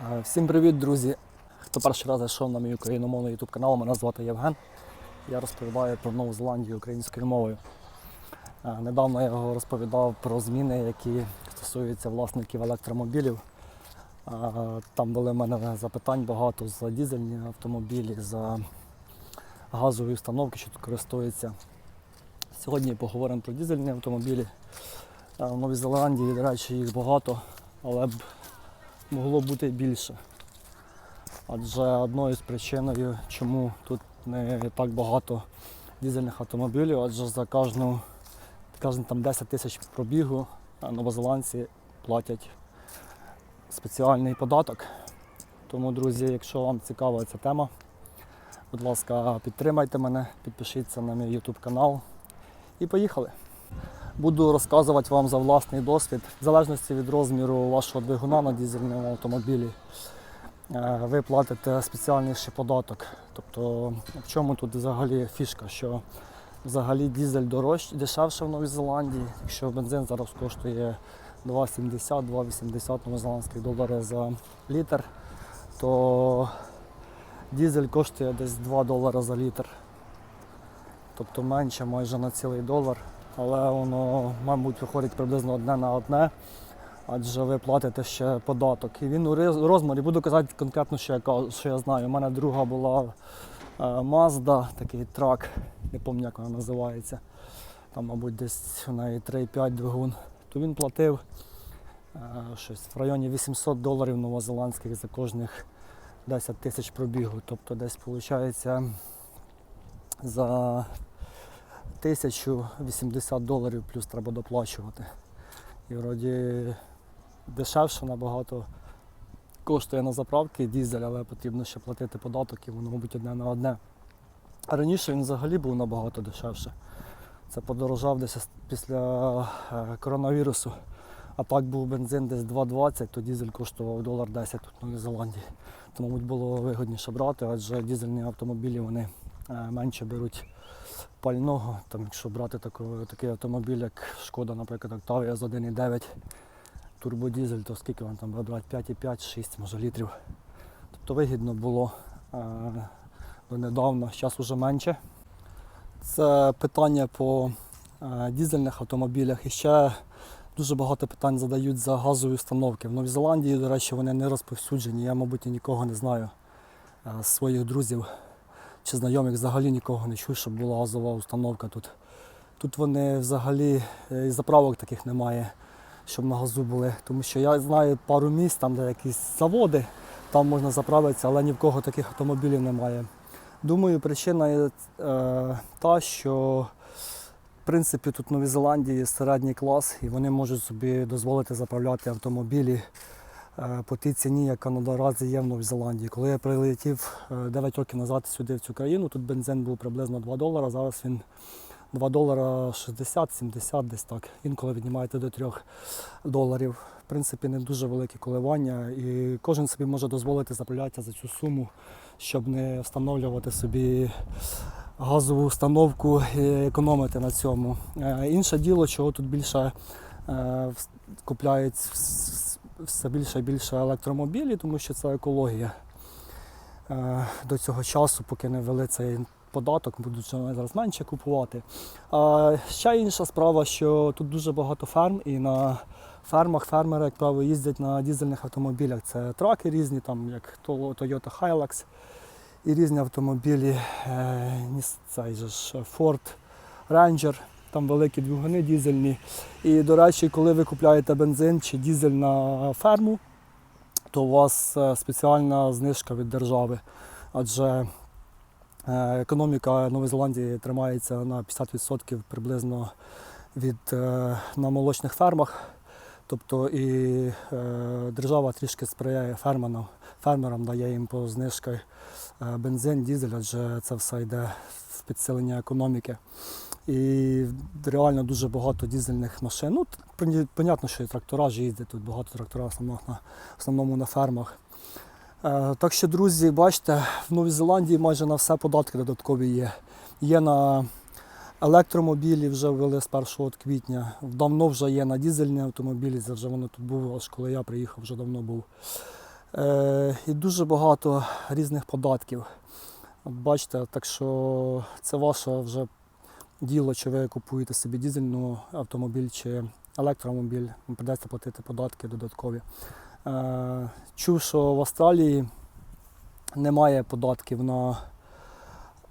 Е, Всім привіт, друзі! Хто перший раз зайшов на мій україномовний YouTube канал, мене звати Євген. Я розповідаю про Нову Зеландію українською мовою. Е, Недавно я розповідав про зміни, які стосуються власників електромобілів. Е, Там були в мене запитань багато за дізельні автомобілі, за газові установки, що тут користуються. Сьогодні поговоримо про дізельні автомобілі. В Новій Зеландії, до речі, їх багато, але могло бути більше. Адже одною з причиною, чому тут не так багато дізельних автомобілів, адже за кожну, кожен там 10 тисяч пробігу новозеландці платять спеціальний податок. Тому, друзі, якщо вам цікава ця тема, будь ласка, підтримайте мене, підпишіться на мій YouTube канал і поїхали. Буду розказувати вам за власний досвід, в залежності від розміру вашого двигуна на дизельному автомобілі. е, Ви платите спеціальний ще податок. Тобто, в чому тут взагалі фішка? Що взагалі дизель дорожче, дешевше в Новій Зеландії, якщо бензин зараз коштує 2,70-2,80 новозеландських доларів за літр, то дизель коштує десь 2 долари за літр. Тобто менше майже на цілий долар але воно, мабуть, виходить приблизно одне на одне, адже ви платите ще податок. І він у роз- розмірі, буду казати конкретно, що я, що я знаю. У мене друга була е, Mazda, такий трак, не пам'ятаю, як вона називається. Там, мабуть, десь у неї 3,5 двигун. То він платив е, щось в районі 800 доларів новозеландських за кожних 10 тисяч пробігу. Тобто десь виходить за 1080 доларів плюс треба доплачувати. І вроді дешевше набагато коштує на заправки дізель, але потрібно ще платити податок і воно, мабуть, одне на одне. Раніше він взагалі був набагато дешевше. Це подорожав десь після е, коронавірусу. А так був бензин десь 2,20, то дізель коштував долар 10 тут в Новій Зеландії. То, мабуть, було вигідніше брати, адже дізельні автомобілі вони е, менше беруть пального. Там, якщо брати таку, такий автомобіль, як Шкода, наприклад, Octavia з 1,9 турбодізель, то скільки він там брати? 5,5, 6 може літрів. Тобто вигідно було е, донедавна, зараз вже менше. Це питання по е, дізельних автомобілях. І ще дуже багато питань задають за газові установки. В Новій Зеландії, до речі, вони не розповсюджені. Я, мабуть, нікого не знаю е, з своїх друзів чи знайомих взагалі нікого не чув, щоб була газова установка тут. Тут вони взагалі е, і заправок таких немає, щоб на газу були. Тому що я знаю пару місць, там де якісь заводи, там можна заправитися, але ні в кого таких автомобілів немає. Думаю, причина є е, та, що в принципі тут в Новій Зеландії середній клас, і вони можуть собі дозволити заправляти автомобілі по тій ціні, яка наразі є в Новій Зеландії. Коли я прилетів е, 9 років назад сюди, в цю країну, тут бензин був приблизно 2 долара, зараз він 2 долара 60-70 десь так. Інколи віднімаєте до 3 доларів. В принципі, не дуже великі коливання, і кожен собі може дозволити заправлятися за цю суму, щоб не встановлювати собі газову установку і економити на цьому. Е, Інше діло, чого тут більше е, купляють все більше і більше електромобілі, тому що це екологія. Е, До цього часу, поки не ввели цей податок, будуть зараз менше купувати. А ще інша справа, що тут дуже багато ферм, і на фермах фермери, як правило, їздять на дізельних автомобілях. Це траки різні, там як Toyota Hilux і різні автомобілі, е, цей же ж Ford Ranger, там великі двигуни дізельні. І, до речі, коли ви купляєте бензин чи дізель на ферму, то у вас е, спеціальна знижка від держави. Адже е, економіка Нової Зеландії тримається на 50% приблизно від е, на молочних фермах. Тобто і е, держава трішки сприяє фермерам, фермерам дає їм по знижки бензин, дізель, адже це все йде в підсилення економіки. І реально дуже багато дізельних машин. Ну, понятно, що і трактора ж їздять, тут багато трактора в основному на, в основному на фермах. Е, так що, друзі, бачите, в Новій Зеландії майже на все податки додаткові є. Є на електромобілі, вже ввели з 1 квітня. Давно вже є на дізельні автомобілі, це вже воно тут було, аж коли я приїхав, вже давно був. Е, і дуже багато різних податків. Бачите, так що це ваше вже діло, чи ви купуєте собі дизельну автомобіль чи електромобіль, придеться платити податки додаткові. Е, чув, що в Австралії немає податків на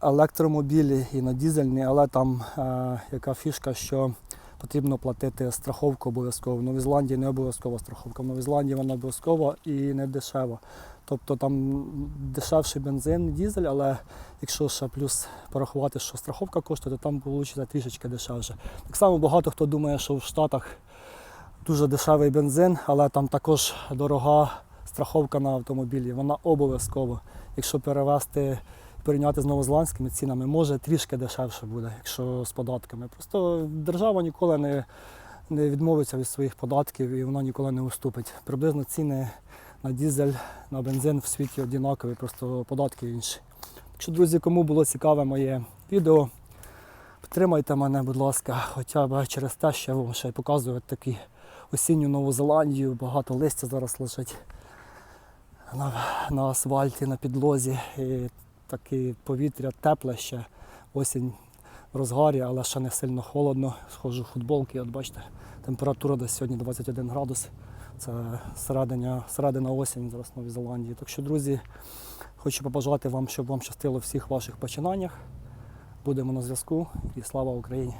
електромобілі і на дизельні, але там е, яка фішка, що потрібно платити страховку обов'язково. В Новій Зеландії не обов'язкова страховка. В Новій Зеландії вона обов'язкова і не дешева. Тобто там дешевший бензин, дизель, але якщо ще плюс порахувати, що страховка коштує, то там вийде трішечки дешевше. Так само багато хто думає, що в Штатах дуже дешевий бензин, але там також дорога страховка на автомобілі. Вона обов'язкова. Якщо перевести порівняти з новозеландськими цінами, може трішки дешевше буде, якщо з податками. Просто держава ніколи не, не відмовиться від своїх податків і вона ніколи не уступить. Приблизно ціни на дизель, на бензин в світі однакові, просто податки інші. Так що, друзі, кому було цікаве моє відео, підтримайте мене, будь ласка, хоча б через те, що я вам ще показую таку осінню Нову Зеландію, багато листя зараз лежить на, на асфальті, на підлозі. І таке повітря тепле ще, осінь в розгарі, але ще не сильно холодно. Схожу в футболки, от бачите, температура десь сьогодні 21 градус. Це середина, середина осінь зараз в Новій Зеландії. Так що, друзі, хочу побажати вам, щоб вам щастило всіх ваших починаннях. Будемо на зв'язку і слава Україні!